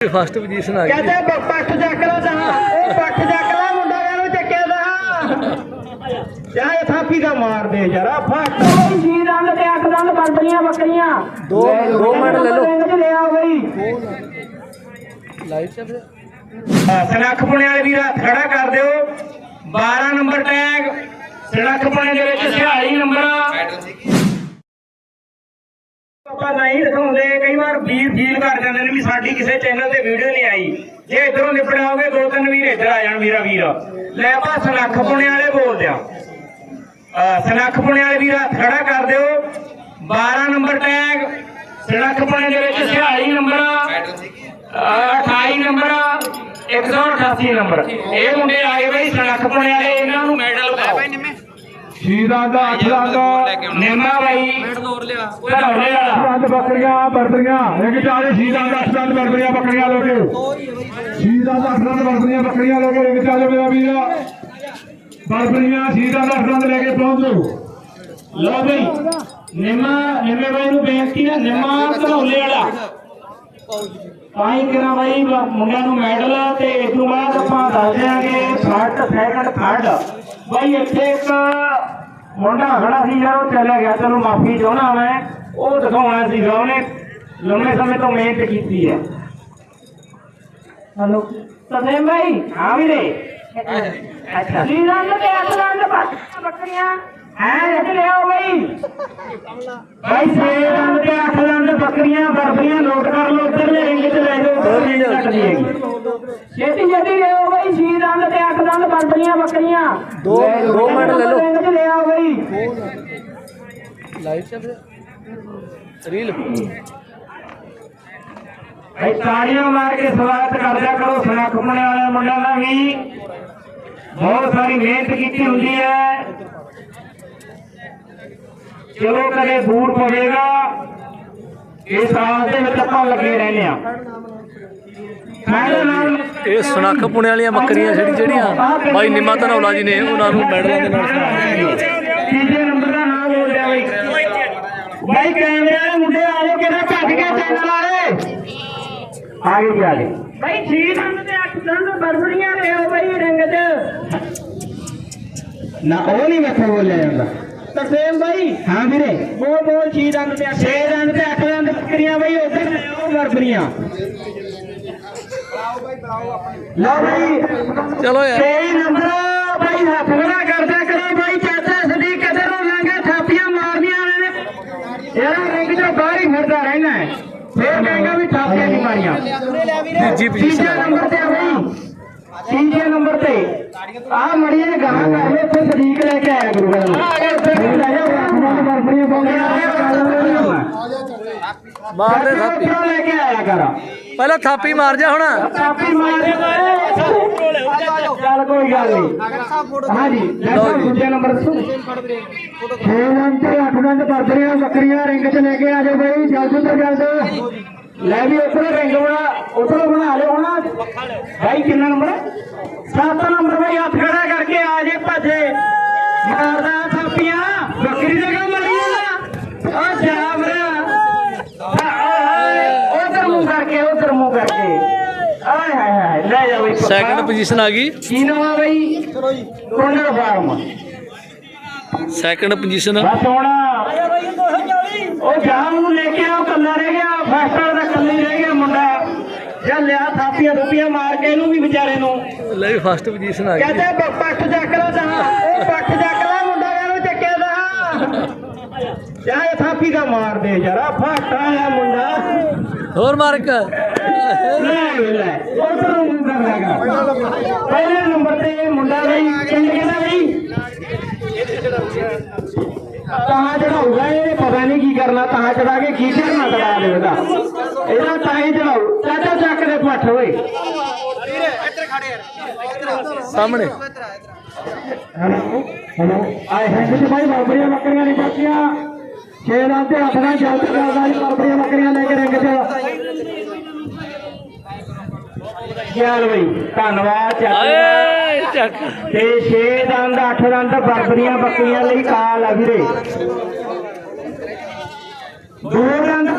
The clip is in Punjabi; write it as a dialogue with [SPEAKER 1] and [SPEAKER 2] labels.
[SPEAKER 1] ਫਸਟ ਪੋਜੀਸ਼ਨ ਆ ਗਈ।
[SPEAKER 2] ਕਹਿੰਦੇ ਪੱਖ ਚੱਕ ਲਾ ਤਾਂ। ਉਹ ਪੱਖ ਚੱਕ ਲਾ ਮੁੰਡਾ ਕਹਿੰਦਾ ਚੱਕਿਆ ਦਾ ਯਾ ਇਹ ਥਾਪੀ ਦਾ ਮਾਰ ਦੇ ਫੱਟ। ਬਈ ਜੀ ਰੰਗ ਤੇ ਅੱਠ ਰੰਗ ਬਰਬਰੀਆਂ ਬੱਕਰੀਆਂ।
[SPEAKER 1] ਦੋ ਦੋ ਮਿੰਟ ਲੈ ਲਓ।
[SPEAKER 2] ਲੈ ਆਓ ਬਈ।
[SPEAKER 1] ਲਾਈਵ ਚੱਲ
[SPEAKER 2] ਸਨੱਖ ਪੁਣੇ ਵਾਲੇ ਵੀਰ ਹੱਥ ਖੜਾ ਕਰ ਦਿਓ। 12 ਨੰਬਰ ਟੈਗ ਸਨੱਖ ਪੁਣੇ ਦੇ ਵਿੱਚ 46 ਨੰਬਰ। ਆਪਾਂ ਨਹੀਂ ਦਿਖਾਉਂਦੇ ਕਈ ਵਾਰ ਵੀਰ ਫੀਲ ਕਰ ਜਾਂਦੇ ਨੇ ਵੀ ਸਾਡੀ ਕਿਸੇ ਚੈਨਲ ਤੇ ਵੀਡੀਓ ਨਹੀਂ ਆਈ। ਜੇ ਇਧਰੋਂ ਨਿਪੜਾਓਗੇ ਦੋ ਤਿੰਨ ਵੀਰ ਇੱਧਰ ਆ ਜਾਣ, ਵੀਰਾ ਵੀਰ। ਲੈ ਆਪਾਂ ਸਨੱਖ ਪੁਣੇ ਵਾਲੇ ਬੋਲਦੇ ਆ। ਸਨੱਖ ਪੁਣੇ ਵਾਲੇ ਵੀਰ, ਹੱਥ ਖੜਾ ਕਰ ਦਿਓ। 12 ਨੰਬਰ ਟੈਗ ਸਨੱਖ ਪੁਣੇ ਦੇ ਵਿੱਚ 46 ਨੰਬਰ ਅਹ 28 ਨੰਬਰ 188 ਨੰਬਰ। ਇਹ ਮੁੰਡੇ ਆਏ ਬਈ ਸਨੱਖ ਪੁਣੇ ਵਾਲੇ, ਇਹਨਾਂ ਨੂੰ ਮੈਡਲ ਪਾਓ।
[SPEAKER 3] ਸ਼ੀਰਾਂ ਦਾ ਅੱਠ ਦਾ
[SPEAKER 2] ਨਿੰਮਾ ਬਾਈ
[SPEAKER 3] ਦੰਦ ਬੱਕਰੀਆਂ ਬਰਬਰੀਆਂ ਇੱਕ ਚਾਰੇ ਸ਼ੀਰਾਂ ਦਾ ਅੱਠ ਦੰਦ ਬਰਬਰੀਆਂ ਬੱਕਰੀਆਂ ਲੋਕੇ ਸ਼ੀਰਾਂ ਦਾ ਅੱਠ ਦੰਦ ਬਰਬਰੀਆਂ ਬੱਕਰੀਆਂ ਲੋਕੇ ਇੱਕ ਚਾਰੇ ਮੇਰਾ ਵੀਰ। ਬਰਬਰੀਆਂ ਸ਼ੀਰਾਂ ਦਾ ਅੱਠ ਦੰਦ ਲੈ ਕੇ ਪਹੁੰਚੋ
[SPEAKER 2] ਲਓ ਬਈ ਨਿੰਮਾ ਨਿੰਮੇ ਬਾਈ ਨੂੰ ਬੇਨਤੀ ਹੈ ਨਿੰਮਾ ਘੜੌਲੇ ਵਾਲਾ। ਤਾਂ ਹੀ ਕਿਹਾ ਬਾਈ ਮੁੰਡਿਆਂ ਨੂੰ ਮੈਡਲ ਤੇ ਇਸ ਤੋਂ ਬਾਅਦ ਆਪਾਂ ਦੱਸ ਦਿਆਂਗੇ ਫਸਟ ਸੈਕੰਡ ਥਰਡ ਬਾਈ ਇੱਥੇ ਇੱਕ ਮੁੰਡਾ ਖੜਾ ਸੀ ਯਾਰ ਉਹ ਚਲਾ ਗਿਆ ਚਲੋ ਮਾਫੀ ਚਾਹੁੰਦਾ ਮੈਂ। ਉਹ ਦਿਖਾਉਣਾ ਸੀਗਾ ਉਹਨੇ ਲੰਮੇ ਸਮੇਂ ਤੋਂ ਮਿਹਨਤ ਕੀਤੀ ਹੈ। ਹਲੋ। ਤਦੇ ਬਾਈ ਹਾਂ ਵੀਰੇ। ਅੱਛਾ। ਜੀ ਰੰਗ ਤੇ ਬੱਕ- ਬੱਕਰੀਆਂ। ਹੈ? ਇੱਥੇ ਲਿਆਓ ਬਾਈ ਭਾਈ ਛੇ ਰੰਗ ਤੇ ਅੱਠ ਰੰਗ ਬੱਕਰੀਆਂ ਬਰਬਰੀਆਂ ਨੋਟ ਕਰ ਲਓ ਉੱਧਰਲੇ ਰਿੰਗ 'ਚ ਲੈ ਜਾਓ ਕੱਟਦੀ ਹੈਗੀ। ਛੇਤੀ ਛੇਤੀ ਲਿਆਓ ਬਾਈ ਛੇ ਰੰਗ ਤੇ ਅੱਠ ਰੰਗ ਬਰਬਰੀਆਂ ਬੱਕਰੀਆਂ।
[SPEAKER 1] ਦੋ- ਦੋ ਮਿੰਟ ਲੈ ਲਓ। ਲਾਈਵ ਚੱਲ ਰਿਹਾ? ਰੀਲ?
[SPEAKER 2] ਭਾਈ ਤਾੜੀਆਂ ਮਾਰ ਕੇ ਸਵਾਗਤ ਕਰਦਿਆ ਕਰੋ ਸਨੱਖ ਪੁਣੇ ਵਾਲੇ ਮੁੰਡਿਆਂ ਦਾ ਵੀ। ਬਹੁਤ ਸਾਰੀ ਮਿਹਨਤ ਕੀਤੀ ਹੁੰਦੀ ਹੈ। ਚਲੋ ਕਦੇ ਬੂਟ ਪਵੇਗਾ। ਇਸ ਸਾਲ ਦੇ ਵਿੱਚ ਆਪਾਂ ਲੱਗੇ ਰਹਿੰਦੇ ਆ
[SPEAKER 1] ਇਹ ਸੁਨੱਖ ਪੁਣੇ ਵਾਲੀਆਂ ਬੱਕਰੀਆਂ ਜਿਹੜੀ ਜਿਹੜੀਆਂ ਬਾਈ ਨਿਮਾ ਧਨੌਲਾ ਜੀ ਨੇ ਉਹਨਾਂ ਨੂੰ ਮੈਡਲਾਂ ਦੇ ਨਾਲ ਸਨਮਾਨਿਤ
[SPEAKER 2] ਤੀਜੇ ਨੰਬਰ ਦਾ ਨਾਮ ਬੋਲ ਰਿਹਾ ਬਈ ਬਾਈ ਕੈਮਰੇ ਵਾਲੇ ਮੁੰਡੇ ਆ ਜਾਓ ਕਿਹੜਾ ਭੱਜ ਗਿਆ ਚੈਨਲ ਵਾਲੇ ਆਗੇ ਜੀ ਆਗੇ ਬਾਈ ਛੇ ਦੰਦ ਤੇ ਅੱਠ ਦੰਦ ਬਰਬਰੀਆਂ ਲਿਓ ਬਾਈ ਰਿੰਗ 'ਚ। ਨਾ ਉਹ ਨਹੀਂ ਮੈਥੋਂ ਬੋਲਿਆ ਜਾਂਦਾ। ਤਰਸੇਮ ਬਾਈ। ਹਾਂ ਵੀਰੇ। ਬੋਲ ਬੋਲ ਛੇ ਦੰਦ ਤੇ ਛੇ ਦੰਦ ਤੇ ਅੱਠ ਦੰਦ ਬੱਕਰੀਆਂ ਬਾਈ ਉਧਰ ਲਿਓ ਬਰਬਰੀਆਂ। ਲਓ ਬਾਈ।
[SPEAKER 1] ਚਲੋ ਯਾਰ।
[SPEAKER 2] ਤੇਈ ਨੰਬਰ। ਬਾਈ ਹੱਥ ਖੜਾ ਕਰਦਾ ਕਰੋ ਬਾਈ ਚਾਚਾ ਸਦੀਕ ਕਿਧਰ ਨੂੰ ਲੰਘੇ ਥਾਪੀਆਂ ਮਾਰਦੀਆਂ ਨੇ ਯਾਰ ਰਿੰਗ ਚੋਂ ਬਾਹਰ ਰਹਿਣਾ ਹੈ। ਫੇਰ ਕਹੇਗਾ ਵੀ ਥਾਪੀਆਂ ਨਹੀਂ ਮਾਰੀਆਂ।
[SPEAKER 1] ਤੀਜੀ
[SPEAKER 2] ਨੰਬਰ ਤੇ ਆ ਬਾਈ। ਤੀਜੇ ਨੰਬਰ ਤੇ। ਆ ਮੜੀਏ ਗਾਹ ਕਰ ਲੈ ਤੇ ਸਦੀਕ ਲੈ ਕੇ ਆਇਆ ਗੁਰੂ ਘਰ ਆ ਗਿਆ ਉੱਥੇ ਵੀ ਲੈ ਜਾ। ਆਪਣਾ ਬਰਬਰੀਆਂ ਪਾਉਂਦੇ
[SPEAKER 1] ਮਾਰ ਦੇ ਥਾਪੀ
[SPEAKER 2] ਲੈ ਕੇ ਆਇਆ ਕਰ।
[SPEAKER 1] ਪਹਿਲਾਂ ਥਾਪੀ ਮਾਰ ਜਾ ਹੁਣ।
[SPEAKER 2] ਕਾਪੀ ਮਾਰੇ ਚੱਲ ਕੋਈ ਗੱਲ ਨਹੀਂ। ਹਾਂਜੀ। ਦੂਜੇ ਨੰਬਰ ਦੱਸੋ 6 ਰੰਗ ਤੇ 8 ਰੰਗ ਬਰਬਰੀਆਂ ਬੱਕਰੀਆਂ ਰਿੰਗ 'ਚ ਲੈ ਕੇ ਆ ਜਾਓ ਬਈ ਜਲਦ ਤੋਂ ਜਲਦ। ਲੈ ਵੀ ਉੱਪਰ ਰਿੰਗ ਬਣਾ ਉੱਪਰ ਬਣਾ ਲਿਓ ਹੁਣ। ਭਾਈ ਕਿੰਨਾ ਨੰਬਰ? ਹੈ 7 ਨੰਬਰ ਭਾਈ ਹੱਥ ਖੜਾ ਕਰਕੇ ਆ ਜੇ ਭੱਜੇ। ਮਾਰਦਾ ਥਾਪੀਆਂ ਬੱਕਰੀ ਦੇ ਕੰਮ ਮਰੀਆਂ ਆ। ਜਾਵਰਾ ਉਧਰ ਮੂੰਹ ਕਰਕੇ ਉਧਰ ਮੂੰਹ ਕਰਕੇ। ਆਏ ਹਾਏ ਹਾਏ ਲੈ ਜਾ ਬਈ ਪੱਕਾ।
[SPEAKER 1] ਸੈਕੰਡ ਪੋਜੀਸ਼ਨ ਆ ਗਈ।
[SPEAKER 2] ਕੀ ਨਾਮ ਆ ਬਈ? ਕੋਂਡਰ ਫਾਰਮ।
[SPEAKER 1] ਸੈਕੰਡ ਪੋਜੀਸ਼ਨ
[SPEAKER 2] ਬਸ ਹੁਣ। ਉਹ ਜਾਮ ਨੂੰ ਲੈ ਕੇ ਆਓ ਕੱਲਾ ਰਹਿ ਗਿਆ। ਫਾਸਟਰ ਦਾ ਕੱਲੀ ਰਹਿ ਗਿਆ ਮੁੰਡਾ। ਜਾਂ ਲਿਆ ਥਾਪੀਆਂ ਥੁਪੀਆਂ ਮਾਰ ਕੇ ਇਹਨੂੰ ਵੀ ਵਿਚਾਰੇ ਨੂੰ।
[SPEAKER 1] ਲੈ ਵੀ ਫਸਟ ਪੋਜੀਸ਼ਨ ਆ ਗਈ।
[SPEAKER 2] ਕਹਿੰਦੇ ਪੱਖ ਚੱਕ ਲਾ ਤਾਂ। ਉਹ ਪੱਖ ਚੱਕ ਲਾ ਮੁੰਡਾ ਕਹਿੰਦਾ ਚੱਕਿਆ ਦਾ ਯਾ ਇਹ ਥਾਪੀ ਦਾ ਮਾਰ ਦੇ ਜਰਾ ਫਾਟਾ ਆ ਮੁੰਡਾ।
[SPEAKER 1] ਹੋਰ ਮਾਰਕ।
[SPEAKER 2] ਲੈ ਲੈ। ਉਧਰ ਨੂੰ ਕਰ ਲਗਾ ਪਹਿਲੇ ਨੰਬਰ ਤੇ ਮੁੰਡਾ ਪਿੰਡ ਕਹਿੰਦਾ ਬਈ ਤਾਂ ਚੜਾਊਗਾ ਇਹ ਪਤਾ ਨਹੀਂ ਕੀ ਕਰਨਾ ਤਾਂ ਚੜਾ ਕੇ ਕੀ ਕਰਨਾ ਚੜਾ ਦੇ ਇਹਦਾ ਇਹਦਾ ਤਾਂ ਹੀ ਚੜਾਊ ਚਾਚਾ ਚੱਕ ਦੇ ਪੱਠ ਓਏ।
[SPEAKER 1] ਸਾਹਮਣੇ।
[SPEAKER 2] ਹੈਲੋ ਆਏ ਭਾਈ ਬਾਬਰੀਆਂ ਬੱਕਰੀਆਂ ਨਹੀਂ ਬੱਕੀਆਂ ਛੇ ਦਾ ਤੇ ਅੱਠ ਦਾ ਜਲਦ ਕਰਦਾ ਜੀ ਬਾਬਰੀਆਂ ਬੱਕਰੀਆਂ ਲੈ ਕੇ ਰਿੰਗ 'ਚ। ਚੱਲ ਬਈ ਧੰਨਵਾਦ ਚਾਚਾ ਤੇ 6 ਦੰਦ 8 ਦੰਦ ਬਰਬਰੀਆਂ ਬੱਕਰੀਆਂ ਲਈ ਕਾਲ ਆ ਵੀਰੇ। ਦੋ ਦੰਦ